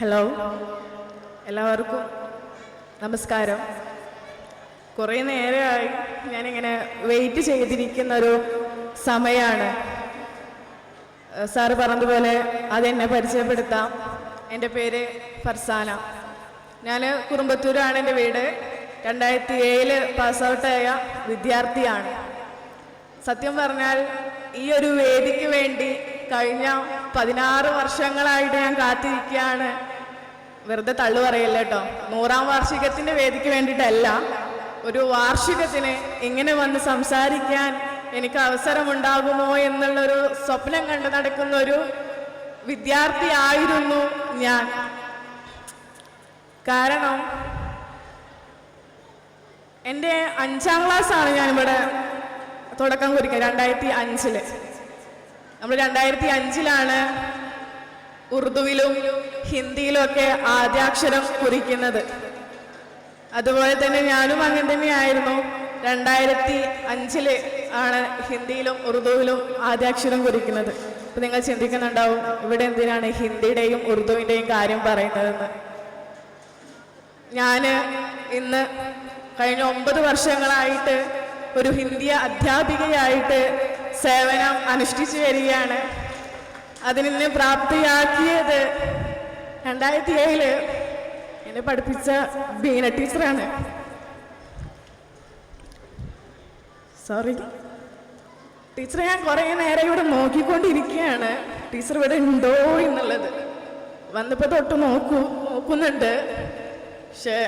Hello എല്ലാവർക്കും നമസ്കാരം. കുറേ നേരമായി ഞാനിങ്ങനെ വെയിറ്റ് ചെയ്തിരിക്കുന്ന ഒരു സമയമാണ് സാറ് പറഞ്ഞതുപോലെ അതെന്നെ പരിചയപ്പെടുത്താം. എന്റെ പേര് ഫർസാന. ഞാൻ കുറുമ്പത്തൂരാണ് എന്റെ വീട്. രണ്ടായിരത്തി ഏഴിൽ പാസ്ഔട്ടായ വിദ്യാർത്ഥിയാണ്. സത്യം പറഞ്ഞാൽ ഈ ഒരു വേദിക്ക് വേണ്ടി കഴിഞ്ഞ പതിനാറ് വർഷങ്ങളായിട്ട് ഞാൻ കാത്തിരിക്കുകയാണ് വെറുതെ തള്ളു പറയല്ല കേട്ടോ. നൂറാം വാർഷികത്തിന്റെ വേദിക്ക് വേണ്ടിയിട്ടല്ല ഒരു വാർഷികത്തിന് ഇങ്ങനെ വന്ന് സംസാരിക്കാൻ എനിക്ക് അവസരമുണ്ടാകുമോ എന്നുള്ളൊരു സ്വപ്നം കണ്ടു നടക്കുന്ന ഒരു വിദ്യാർത്ഥിയായിരുന്നു ഞാൻ. കാരണം എന്റെ അഞ്ചാം ക്ലാസ്സാണ് ഞാനിവിടെ തുടക്കം കുറിക്കുക രണ്ടായിരത്തി അഞ്ചിൽ. നമ്മൾ രണ്ടായിരത്തി അഞ്ചിലാണ് ഉറുദുവിലും ഹിന്ദിയിലും ഒക്കെ ആദ്യാക്ഷരം കുറിക്കുന്നത്. അതുപോലെ തന്നെ ഞാനും അങ്ങനെ തന്നെയായിരുന്നു. രണ്ടായിരത്തി അഞ്ചിൽ ആണ് ഹിന്ദിയിലും ഉറുദുവിലും ആദ്യാക്ഷരം കുറിക്കുന്നത്. അപ്പൊ നിങ്ങൾ ചിന്തിക്കുന്നുണ്ടാവും ഇവിടെ എന്തിനാണ് ഹിന്ദിയുടെയും ഉറുദുവിന്റെയും കാര്യം പറയുന്നതെന്ന്. ഞാൻ ഇന്ന് കഴിഞ്ഞ ഒമ്പത് വർഷങ്ങളായിട്ട് ഒരു ഹിന്ദി അധ്യാപികയായിട്ട് സേവനം അനുഷ്ഠിച്ചു വരികയാണ്. അതിനെ പ്രാപ്തിയാക്കിയത് രണ്ടായിരത്തി ഏഴിൽ എന്നെ പഠിപ്പിച്ച ബീന ടീച്ചറാണ്. സോറി ടീച്ചറെ ഞാൻ കുറേ നേരം ഇവിടെ നോക്കിക്കൊണ്ടിരിക്കുകയാണ്. ടീച്ചർ ഇവിടെ ഉണ്ടോ എന്നുള്ളത്. വന്നപ്പോൾ തൊട്ട് നോക്കൂ നോക്കുന്നുണ്ട്. പക്ഷേ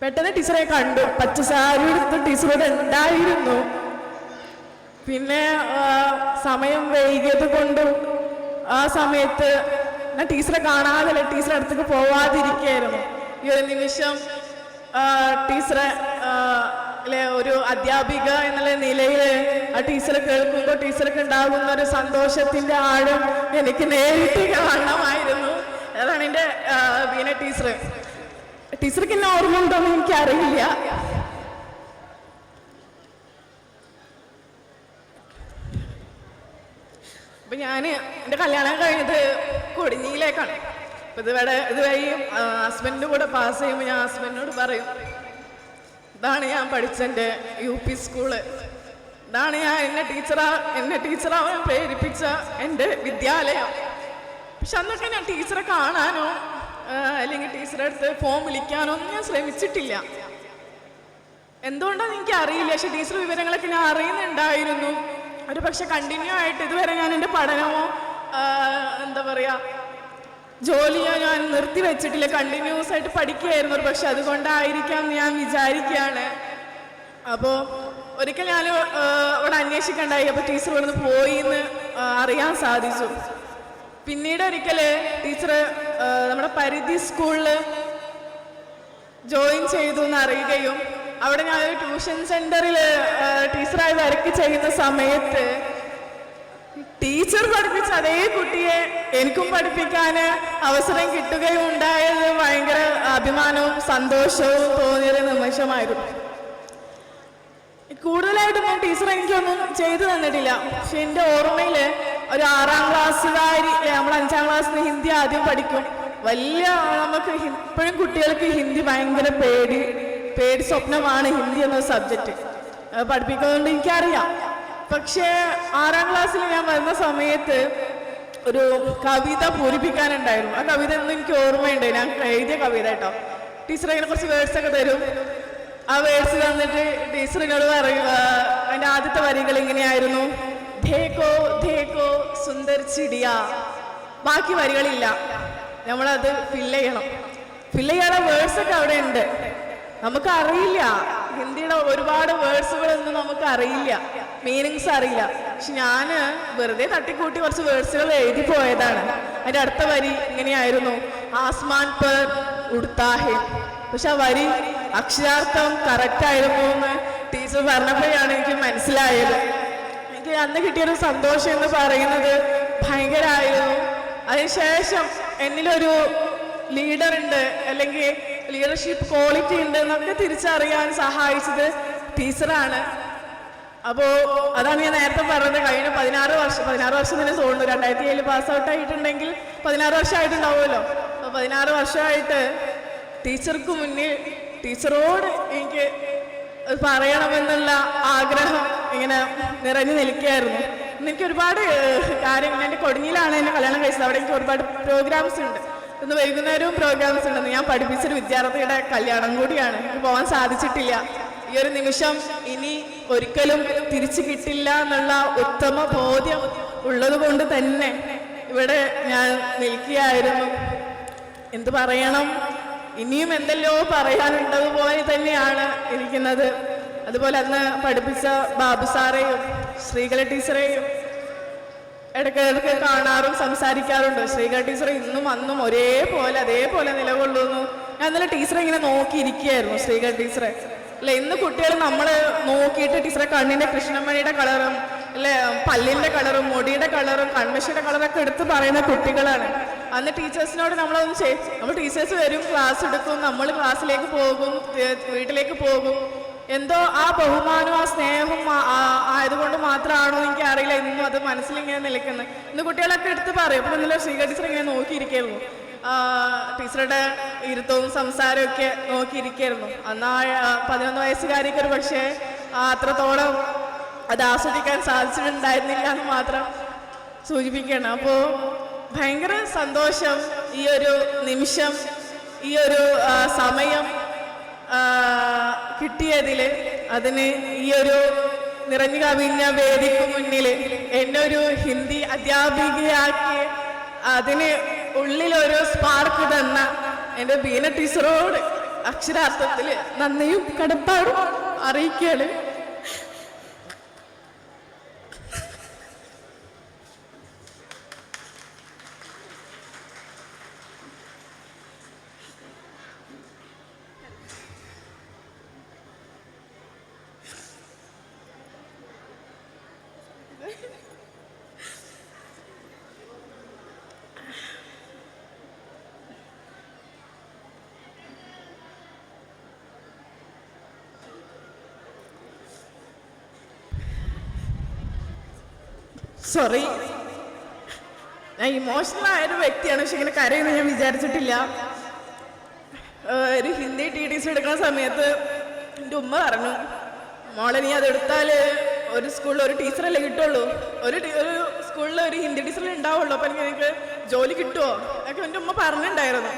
പെട്ടെന്ന് ടീച്ചറെ കണ്ടു. പച്ച സാരി എടുത്ത് ടീച്ചർ ഇവിടെ ഉണ്ടായിരുന്നു. പിന്നെ സമയം വൈകിയത് കൊണ്ടും ആ സമയത്ത് ഞാൻ ടീച്ചറെ കാണാതെ ടീച്ചറെ അടുത്തേക്ക് പോവാതിരിക്കുകയായിരുന്നു ഈ ഒരു നിമിഷം ടീച്ചറെ ഒരു അധ്യാപിക എന്നുള്ള നിലയിൽ ആ ടീച്ചറെ കേൾക്കുമ്പോൾ ടീച്ചർക്ക് ഉണ്ടാകുന്ന ഒരു സന്തോഷത്തിന്റെ ആഴം എനിക്ക് നേരിട്ട് കാണണമായിരുന്നു. അതാണ് എന്റെ വീണ ടീച്ചർ ടീച്ചർക്ക് എന്നെ ഓർമ്മ ഉണ്ടോ എന്ന് എനിക്കറിയില്ല. അപ്പൊ ഞാൻ എന്റെ കല്യാണം കഴിഞ്ഞത് കൊടിഞ്ഞിയിലേക്കാണ്. അപ്പം ഇതുവരെ ഇതുവഴി ഹസ്ബൻഡിന്റെ കൂടെ പാസ് ചെയ്യുമ്പോൾ ഞാൻ ഹസ്ബൻഡിനോട് പറയും ഇതാണ് ഞാൻ പഠിച്ച എന്റെ യു പി സ്കൂൾ ഇതാണ് ഞാൻ എന്നെ ടീച്ചറാ എന്നെ ടീച്ചറാവാൻ പ്രേരിപ്പിച്ച എന്റെ വിദ്യാലയം. പക്ഷെ അന്നൊക്കെ ഞാൻ ടീച്ചറെ കാണാനോ അല്ലെങ്കിൽ ടീച്ചറെ അടുത്ത് ഫോം വിളിക്കാനോ ഒന്നും ഞാൻ ശ്രമിച്ചിട്ടില്ല. എന്തുകൊണ്ടാന്ന് എനിക്ക് അറിയില്ല പക്ഷെ ടീച്ചർ വിവരങ്ങളൊക്കെ ഞാൻ അറിയുന്നുണ്ടായിരുന്നു. ഒരു പക്ഷെ കണ്ടിന്യൂ ആയിട്ട് ഇതുവരെ ഞാൻ എന്റെ പഠനമോ എന്താ പറയുക ജോലിയോ ഞാൻ നിർത്തി വെച്ചിട്ടില്ല. കണ്ടിന്യൂസ് ആയിട്ട് പഠിക്കുകയായിരുന്നു ഒരു പക്ഷെ. അതുകൊണ്ടായിരിക്കാം ഞാൻ വിചാരിക്കുകയാണ്. അപ്പോൾ ഒരിക്കൽ ഞാൻ അവിടെ അന്വേഷിക്കണ്ടായി. അപ്പോൾ ടീച്ചർ ഇവിടുന്ന് പോയി എന്ന് അറിയാൻ സാധിച്ചു. പിന്നീട് ഒരിക്കൽ ടീച്ചർ നമ്മുടെ പരിധി സ്കൂളിൽ ജോയിൻ ചെയ്തു എന്ന് അറിയുകയും അവിടെ ഞാൻ ട്യൂഷൻ സെന്ററിൽ ടീച്ചറായി വർക്ക് ചെയ്യുന്ന സമയത്ത് ടീച്ചർ പഠിപ്പിച്ച അതേ കുട്ടിയെ എനിക്കും പഠിപ്പിക്കാൻ അവസരം കിട്ടുകയും ഉണ്ടായത് ഭയങ്കര അഭിമാനവും സന്തോഷവും തോന്നിയൊരു നിമിഷമായിരുന്നു. കൂടുതലായിട്ടും ഞാൻ ടീച്ചർ എനിക്കൊന്നും ചെയ്തു തന്നിട്ടില്ല. പക്ഷെ എന്റെ ഓർമ്മയിൽ ഒരു ആറാം ക്ലാസ്സുകാരി നമ്മൾ അഞ്ചാം ക്ലാസ്സിൽ ഹിന്ദി ആദ്യം പഠിക്കും. വലിയ നമുക്ക് ഇപ്പോഴും കുട്ടികൾക്ക് ഹിന്ദി ഭയങ്കര പേടി. പേടി സ്വപ്നമാണ് ഹിന്ദി എന്ന സബ്ജക്റ്റ് പഠിപ്പിക്കുന്നതുകൊണ്ട് എനിക്കറിയാം. പക്ഷേ ആറാം ക്ലാസ്സിൽ ഞാൻ വരുന്ന സമയത്ത് ഒരു കവിത പൂരിപ്പിക്കാനുണ്ടായിരുന്നു. ആ കവിത ഒന്നും എനിക്ക് ഓർമ്മയുണ്ട്. ഞാൻ എഴുതിയ കവിത കേട്ടോ. ടീച്ചർ ഇങ്ങനെ കുറച്ച് വേർഡ്സ് ഒക്കെ തരും. ആ വേർഡ്സ് തന്നിട്ട് ടീച്ചറിനോട് പറയുക ആ, അതിന്റെ ആദ്യത്തെ വരികൾ ഇങ്ങനെയായിരുന്നു. ധേക്കോ ധേക്കോ സുന്ദർ ചിടിയ. ബാക്കി വരികളില്ല. നമ്മളത് ഫില്ല് ചെയ്യണം. ഫില്ല് ചെയ്യാനുള്ള വേർഡ്സ് അവിടെ ഉണ്ട്. നമുക്ക് അറിയില്ല ഹിന്ദിയുടെ ഒരുപാട് വേർഡ്സുകളൊന്നും നമുക്ക് അറിയില്ല മീനിങ്സ് അറിയില്ല. പക്ഷെ ഞാൻ വെറുതെ തട്ടിക്കൂട്ടി കുറച്ച് വേർഡ്സുകൾ എഴുതി പോയതാണ്. അതിന്റെ അടുത്ത വരി ഇങ്ങനെയായിരുന്നു. ആസ്മാൻ പർ ഉടുത്താഹെ പക്ഷെ ആ വരി അക്ഷരാർത്ഥം കറക്റ്റ് ആയിരുന്നു എന്ന് ടീച്ചർ പറഞ്ഞപ്പോഴാണ് എനിക്ക് മനസ്സിലായത്. എനിക്ക് അന്ന് കിട്ടിയൊരു സന്തോഷം എന്ന് പറയുന്നത് ഭയങ്കരമായിരുന്നു അതിനുശേഷം എന്നിലൊരു ലീഡർ ഉണ്ട് അല്ലെങ്കിൽ ലീഡർഷിപ്പ് ക്വാളിറ്റി ഉണ്ട് എന്നൊക്കെ തിരിച്ചറിയാൻ സഹായിച്ചത് ടീച്ചറാണ്. അപ്പോൾ അതാണ് ഞാൻ നേരത്തെ പറഞ്ഞത്. കഴിഞ്ഞ പതിനാറ് വർഷം പതിനാറ് വർഷം തന്നെ തോന്നുന്നു. രണ്ടായിരത്തി ഏഴിൽ പാസ് ഔട്ട് ആയിട്ടുണ്ടെങ്കിൽ പതിനാറ് വർഷമായിട്ടുണ്ടാവുമല്ലോ. ആയിട്ടുണ്ടാവുമല്ലോ പതിനാറ് വർഷമായിട്ട് ടീച്ചർക്ക് മുന്നിൽ ടീച്ചറോട് എനിക്ക് പറയണമെന്നുള്ള ആഗ്രഹം ഇങ്ങനെ നിറഞ്ഞു നിൽക്കുകയായിരുന്നു. എനിക്ക് ഒരുപാട് കാര്യങ്ങൾ എന്റെ കൊടിഞ്ഞിലാണ് എന്നെ കല്യാണം കഴിച്ചത്. അവിടെ എനിക്ക് ഒരുപാട് പ്രോഗ്രാംസ് ഉണ്ട്. ഇന്ന് വൈകുന്നേരവും പ്രോഗ്രാംസ് ഉണ്ടെന്ന് ഞാൻ പഠിപ്പിച്ചൊരു വിദ്യാർത്ഥിയുടെ കല്യാണം കൂടിയാണ്. എനിക്ക് പോകാൻ സാധിച്ചിട്ടില്ല. ഈ ഒരു നിമിഷം ഇനി ഒരിക്കലും തിരിച്ചു കിട്ടില്ല എന്നുള്ള ഉത്തമ ബോധ്യം ഉള്ളത് കൊണ്ട് തന്നെ ഇവിടെ ഞാൻ നിൽക്കുകയായിരുന്നു. എന്ത് പറയണം? ഇനിയും എന്തെല്ലോ പറയാനുണ്ടതുപോലെ തന്നെയാണ് ഇരിക്കുന്നത്. അതുപോലെ അന്ന് പഠിപ്പിച്ച ബാബു സാറേയും ശ്രീകല ടീച്ചറേയും ഇടയ്ക്ക് ഇടയ്ക്ക് കാണാറും സംസാരിക്കാറുണ്ട്. ശ്രീക ടീച്ചർ ഇന്നും അന്നും ഒരേപോലെ അതേപോലെ നിലകൊള്ളുന്നു. ഞാൻ ഇന്നലെ ടീച്ചറെ ഇങ്ങനെ നോക്കിയിരിക്കുകയായിരുന്നു ശ്രീക ടീച്ചറെ. അല്ലെ ഇന്ന് കുട്ടികൾ നമ്മൾ നോക്കിയിട്ട് ടീച്ചറെ കണ്ണിന്റെ കൃഷ്ണമണിയുടെ കളറും അല്ലെ പല്ലിന്റെ കളറും മുടിയുടെ കളറും കൺമശിയുടെ കളറൊക്കെ എടുത്ത് പറയുന്ന കുട്ടികളാണ്. അന്ന് ടീച്ചേഴ്സിനോട് നമ്മളൊന്നും ചെയ്യും നമ്മൾ ടീച്ചേഴ്സ് വരും ക്ലാസ് എടുക്കും നമ്മൾ ക്ലാസ്സിലേക്ക് പോകും വീട്ടിലേക്ക് പോകും എന്തോ ആ ബഹുമാനവും ആ സ്നേഹവും ആയതുകൊണ്ട് മാത്രമാണോ എനിക്ക് അറിയില്ല ഇന്നും അത് മനസ്സിലിങ്ങനെ നിൽക്കുന്നത് ഇന്ന് കുട്ടികളൊക്കെ എടുത്ത് പറയും. അപ്പം ഇന്നലെ ശ്രീക ടീച്ചർ ഇങ്ങനെ നോക്കിയിരിക്കായിരുന്നു. ആ, ടീച്ചറുടെ ഇരുത്തവും സംസാരവും ഒക്കെ നോക്കിയിരിക്കായിരുന്നു. അന്ന് പതിനൊന്ന് വയസ്സുകാരിക്ക് ഒരു പക്ഷേ അത്രത്തോളം അത് ആസ്വദിക്കാൻ സാധിച്ചിട്ടുണ്ടായിരുന്നില്ല എന്ന് മാത്രം സൂചിപ്പിക്കണം അപ്പോൾ ഭയങ്കര സന്തോഷം ഈ ഒരു നിമിഷം ഈ ഒരു സമയം കിട്ടിയതിൽ അതിന് ഈ ഒരു നിറഞ്ഞു കവിഞ്ഞ വേദിക്ക് മുന്നിൽ എന്നെ ഒരു ഹിന്ദി അധ്യാപികയാക്കി അതിന് ഉള്ളിലൊരു സ്പാർക്ക് തന്ന എന്റെ ബീന ടീച്ചറോട് അക്ഷരാർത്ഥത്തിൽ നന്ദിയും കടപ്പാടും അറിയിക്കുകയാണ്. സോറി ഞാൻ ഇമോഷണൽ ആയൊരു വ്യക്തിയാണ് പക്ഷെ ഇങ്ങനെ കരയെന്ന് ഞാൻ വിചാരിച്ചിട്ടില്ല. ഒരു ഹിന്ദി ടി ടി സി എടുക്കുന്ന സമയത്ത് എന്റെ ഉമ്മ പറഞ്ഞു മോളെ നീ അതെടുത്താൽ ഒരു സ്കൂളിൽ ഒരു ടീച്ചറല്ലേ കിട്ടുള്ളൂ? ഒരു ഒരു സ്കൂളിൽ ഒരു ഹിന്ദി ടീച്ചറല്ലേ ഉണ്ടാവുള്ളൂ. അപ്പം എനിക്ക് ജോലി കിട്ടുമോ എന്നൊക്കെ എന്റെ ഉമ്മ പറഞ്ഞിട്ടുണ്ടായിരുന്നു.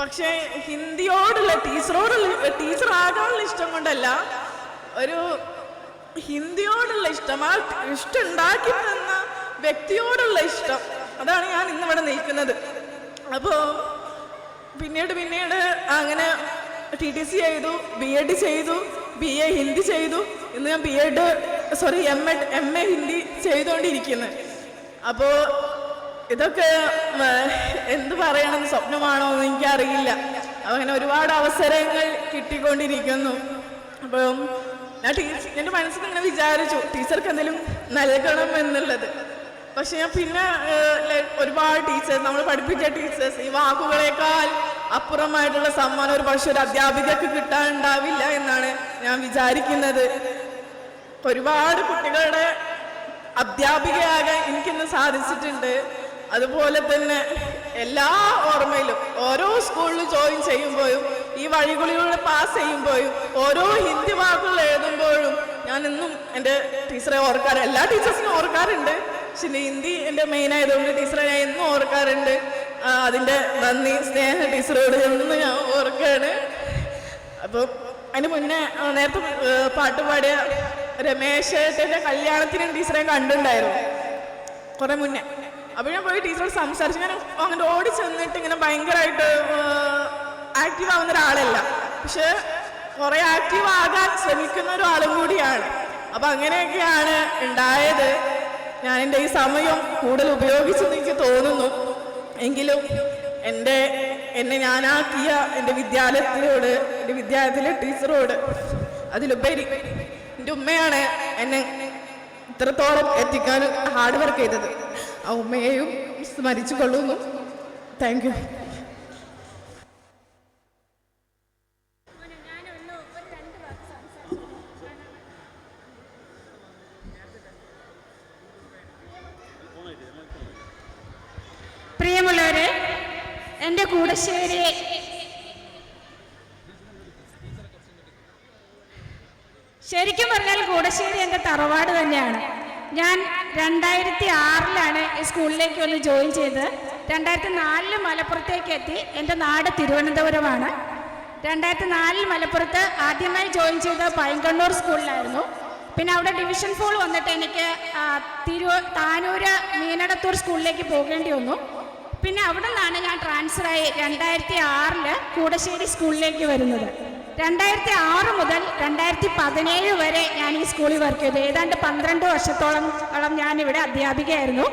പക്ഷേ ഹിന്ദിയോടുള്ള ടീച്ചറോടുള്ള ടീച്ചറാകാനുള്ള ഇഷ്ടം കൊണ്ടല്ല ഒരു ഹിന്ദിയോടുള്ള ഇഷ്ടം ആ ഇഷ്ടം ഉണ്ടാക്കി തന്ന വ്യക്തിയോടുള്ള ഇഷ്ടം. അതാണ് ഞാൻ ഇന്നിവിടെ നിൽക്കുന്നത്. അപ്പോൾ പിന്നീട് പിന്നീട് അങ്ങനെ ടി ടി സി ചെയ്തു ബി എഡ് ചെയ്തു ബി എ ഹിന്ദി ചെയ്തു. ഇന്ന് ഞാൻ B Ed sorry M Ed M A Hindi ചെയ്തുകൊണ്ടിരിക്കുന്നത് അപ്പോൾ ഇതൊക്കെ എന്ത് പറയണം സ്വപ്നമാണോ എന്ന് എനിക്കറിയില്ല. അങ്ങനെ ഒരുപാട് അവസരങ്ങൾ കിട്ടിക്കൊണ്ടിരിക്കുന്നു. അപ്പം ഞാൻ ടീച്ചർ എന്റെ മനസ്സിൽ ഇങ്ങനെ വിചാരിച്ചു ടീച്ചർക്ക് എന്തെങ്കിലും നൽകണം എന്നുള്ളത്. പക്ഷെ ഞാൻ പിന്നെ ഒരുപാട് ടീച്ചേഴ്സ് നമ്മൾ പഠിപ്പിച്ച ടീച്ചേഴ്സ് ഈ വാക്കുകളേക്കാൾ അപ്പുറമായിട്ടുള്ള സമ്മാനം ഒരു പക്ഷെ ഒരു അധ്യാപികക്ക് കിട്ടാനുണ്ടാവില്ല എന്നാണ് ഞാൻ വിചാരിക്കുന്നത്. ഒരുപാട് കുട്ടികളുടെ അധ്യാപികയാകാൻ എനിക്കിന്ന് സാധിച്ചിട്ടുണ്ട്. അതുപോലെ തന്നെ എല്ലാ ഓർമ്മയിലും ഓരോ സ്കൂളിൽ ജോയിൻ ചെയ്യുമ്പോഴും ഈ വഴികളിലൂടെ പാസ് ചെയ്യുമ്പോഴും ഓരോ ഹിന്ദി വാക്കുകൾ എഴുതുമ്പോഴും ഞാൻ ഇന്നും എന്റെ ടീച്ചറെ ഓർക്കാറ് എല്ലാ ടീച്ചേഴ്സിനും ഓർക്കാറുണ്ട്. പക്ഷെ ഹിന്ദി എന്റെ മെയിൻ ആയതുകൊണ്ട് ടീച്ചറെ ഞാൻ എന്നും ഓർക്കാറുണ്ട്. അതിന്റെ നന്ദി സ്നേഹ ടീച്ചറോട് എന്നും ഞാൻ ഓർക്കാണ്. അപ്പോൾ അതിന് മുന്നേ നേരത്തെ പാട്ട് പാടിയ രമേശ് ഏട്ടന്റെ കല്യാണത്തിന് ടീച്ചറെ കണ്ടിട്ടുണ്ടായിരുന്നു. കുറെ മുന്നേ. അപ്പോൾ ഞാൻ പോയി ടീച്ചറോട് സംസാരിച്ചു. ഞാൻ അങ്ങനെ ഓടി ചെന്നിട്ട് ഇങ്ങനെ ഭയങ്കരമായിട്ട് ആക്റ്റീവ് ആവുന്ന ഒരാളല്ല. പക്ഷെ കുറെ ആക്റ്റീവ് ആകാൻ ശ്രമിക്കുന്ന ഒരാളും കൂടിയാണ്. അപ്പം അങ്ങനെയൊക്കെയാണ് ഉണ്ടായത്. ഞാൻ എന്റെ ഈ സമയം കൂടുതൽ ഉപയോഗിച്ചെന്ന് എനിക്ക് തോന്നുന്നു. എങ്കിലും എന്റെ എന്നെ ഞാനാക്കിയ എന്റെ വിദ്യാലയത്തിനോട് എന്റെ വിദ്യാലയത്തിലെ ടീച്ചറോട് അതിലുപരി എന്റെ ഉമ്മയാണ് എന്നെ ഇത്രത്തോളം എത്തിക്കാൻ ഹാർഡ് വർക്ക് ചെയ്തത്. ആ ഉമ്മയെയും സ്മരിച്ചു കൊള്ളുന്നു. താങ്ക് യു പ്രിയമുള്ളവരെ എന്റെ കൂടശ്ശേരി ശരിക്കും പറഞ്ഞാൽ കൂടശ്ശേരി എന്റെ തറവാട് തന്നെയാണ്. ഞാൻ രണ്ടായിരത്തി ആറിലാണ് ഈ സ്കൂളിലേക്ക് വന്ന് ജോയിൻ ചെയ്തത് രണ്ടായിരത്തി നാലിൽ മലപ്പുറത്തേക്ക് എത്തി എന്റെ നാട് തിരുവനന്തപുരമാണ്. രണ്ടായിരത്തി നാലിൽ മലപ്പുറത്ത് ആദ്യമായി ജോയിൻ ചെയ്തത് പൈങ്കണ്ണൂർ സ്കൂളിലായിരുന്നു. പിന്നെ അവിടെ ഡിവിഷൻ ഫോൾ വന്നിട്ട് എനിക്ക് തിരു താനൂര് മീനടത്തൂർ സ്കൂളിലേക്ക് പോകേണ്ടി വന്നു. പിന്നെ അവിടെ നിന്നാണ് ഞാൻ ട്രാൻസ്ഫറായി രണ്ടായിരത്തി ആറിൽ കൂടശ്ശേരി സ്കൂളിലേക്ക് വരുന്നത്. രണ്ടായിരത്തി ആറ് മുതൽ രണ്ടായിരത്തി പതിനേഴ് വരെ ഞാൻ ഈ സ്കൂളിൽ വർക്ക് ചെയ്തു. ഏതാണ്ട് പന്ത്രണ്ട് വർഷത്തോളം ഇവിടെ അധ്യാപികയായിരുന്നു.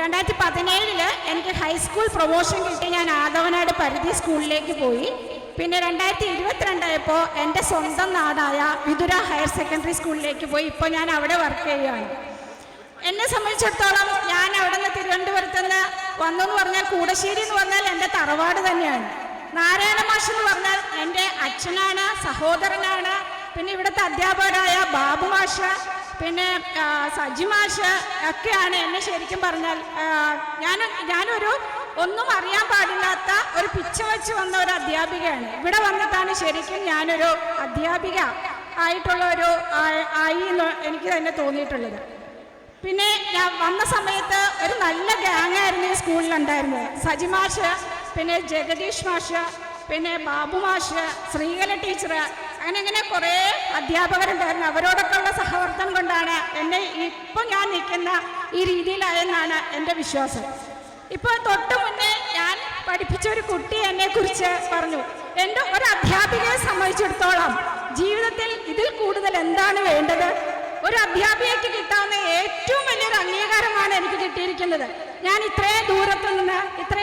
രണ്ടായിരത്തി പതിനേഴിൽ എനിക്ക് ഹൈസ്കൂൾ പ്രൊമോഷൻ കിട്ടി. ഞാൻ ആദവനാട് പരിധി സ്കൂളിലേക്ക് പോയി. പിന്നെ രണ്ടായിരത്തി ഇരുപത്തിരണ്ടായപ്പോൾ എന്റെ സ്വന്തം നാടായ വിതുര ഹയർ സെക്കൻഡറി സ്കൂളിലേക്ക് പോയി. ഇപ്പോൾ ഞാൻ അവിടെ വർക്ക് ചെയ്യുകയാണ്. എന്നെ സംബന്ധിച്ചിടത്തോളം ഞാൻ അവിടെ നിന്ന് തിരുവനന്തപുരത്ത് നിന്ന് വന്നു എന്ന് പറഞ്ഞാൽ കൂടശ്ശേരി എന്ന് പറഞ്ഞാൽ എന്റെ തറവാട് തന്നെയാണ്. നാരായണ മാഷ് എന്ന് പറഞ്ഞാൽ എന്റെ അച്ഛനാണ് സഹോദരനാണ് പിന്നെ ഇവിടുത്തെ അധ്യാപകരായ ബാബു മാഷ് പിന്നെ സജി മാഷ് ഒക്കെയാണ് എന്നെ ശരിക്കും പറഞ്ഞാൽ ഞാൻ ഞാനൊരു ഒന്നും അറിയാൻ പാടില്ലാത്ത ഒരു പിച്ച വെച്ച് വന്ന ഒരു അധ്യാപികയാണ്. ഇവിടെ വന്നിട്ടാണ് ശരിക്കും ഞാനൊരു അധ്യാപിക ആയിട്ടുള്ള ഒരു ആയി എന്ന് എനിക്ക് തന്നെ തോന്നിയിട്ടുള്ളത്. പിന്നെ ഞാൻ വന്ന സമയത്ത് ഒരു നല്ല ഗ്യാങ് ആയിരുന്നു ഈ സ്കൂളിലുണ്ടായിരുന്നത്. സജി മാഷ് പിന്നെ ജഗദീഷ് മാഷ് പിന്നെ ബാബു മാഷ് ശ്രീകല ടീച്ചർ അങ്ങനെ അങ്ങനെ കുറേ അധ്യാപകരുണ്ടായിരുന്നു. അവരോടൊക്കെ ഉള്ള സഹവർത്തനം കൊണ്ടാണ് എന്നെ ഇപ്പം ഞാൻ നിൽക്കുന്ന ഈ രീതിയിലായെന്നാണ് എന്റെ വിശ്വാസം. ഇപ്പോൾ തൊട്ട് മുന്നേ ഞാൻ പഠിപ്പിച്ച ഒരു കുട്ടി എന്നെ കുറിച്ച് പറഞ്ഞു. എന്റെ ഒരു അധ്യാപികയെ സംബന്ധിച്ചിടത്തോളം ജീവിതത്തിൽ ഇതിൽ കൂടുതൽ എന്താണ് വേണ്ടത്? ഒരു അധ്യാപികയ്ക്ക് കിട്ടാവുന്ന ഏറ്റവും വലിയൊരു അംഗീകാരമാണ് എനിക്ക് കിട്ടിയിരിക്കുന്നത്. ഞാൻ ഇത്രയും ദൂരത്തു നിന്ന് ഇത്രയും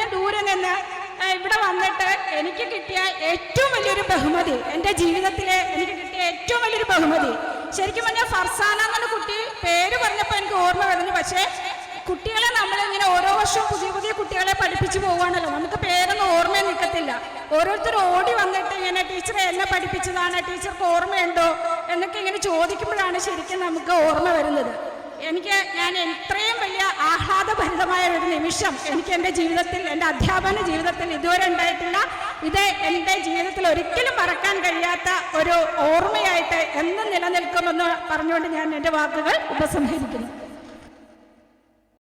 വന്നിട്ട് എനിക്ക് കിട്ടിയ ഏറ്റവും വലിയൊരു ബഹുമതി. എന്റെ ജീവിതത്തിലെ എനിക്ക് കിട്ടിയ ഏറ്റവും വലിയൊരു ബഹുമതി. ശരിക്കും പറഞ്ഞാൽ ഫർസാന എന്നൊരു കുട്ടി പേര് പറഞ്ഞപ്പോൾ എനിക്ക് ഓർമ്മ വരുന്നു. പക്ഷേ കുട്ടികളെ നമ്മളിങ്ങനെ ഓരോ വർഷവും പുതിയ പുതിയ കുട്ടികളെ പഠിപ്പിച്ചു പോവുകയാണല്ലോ നമുക്ക് പേരൊന്നും ഓർമ്മയിൽ നിൽക്കത്തില്ല. ഓരോരുത്തർ ഓടി വന്നിട്ട് ഇങ്ങനെ ടീച്ചറെ എന്നെ പഠിപ്പിച്ചതാണ് ടീച്ചർക്ക് ഓർമ്മയുണ്ടോ എന്നൊക്കെ ഇങ്ങനെ ചോദിക്കുമ്പോഴാണ് ശരിക്കും നമുക്ക് ഓർമ്മ വരുന്നത്. എനിക്ക് ഞാൻ ഇത്രയും വലിയ ആഹ്ലാദഭരിതമായ ഒരു നിമിഷം എനിക്ക് എന്റെ ജീവിതത്തിൽ എന്റെ അധ്യാപന ജീവിതത്തിൽ ഇതുവരെ ഉണ്ടായിട്ടില്ല. ഇത് എന്റെ ജീവിതത്തിൽ ഒരിക്കലും മറക്കാൻ കഴിയാത്ത ഒരു ഓർമ്മയായിട്ട് എന്നും നിലനിൽക്കുമെന്ന് പറഞ്ഞുകൊണ്ട് ഞാൻ എന്റെ വാക്കുകൾ ഉപസംഹരിക്കുന്നു.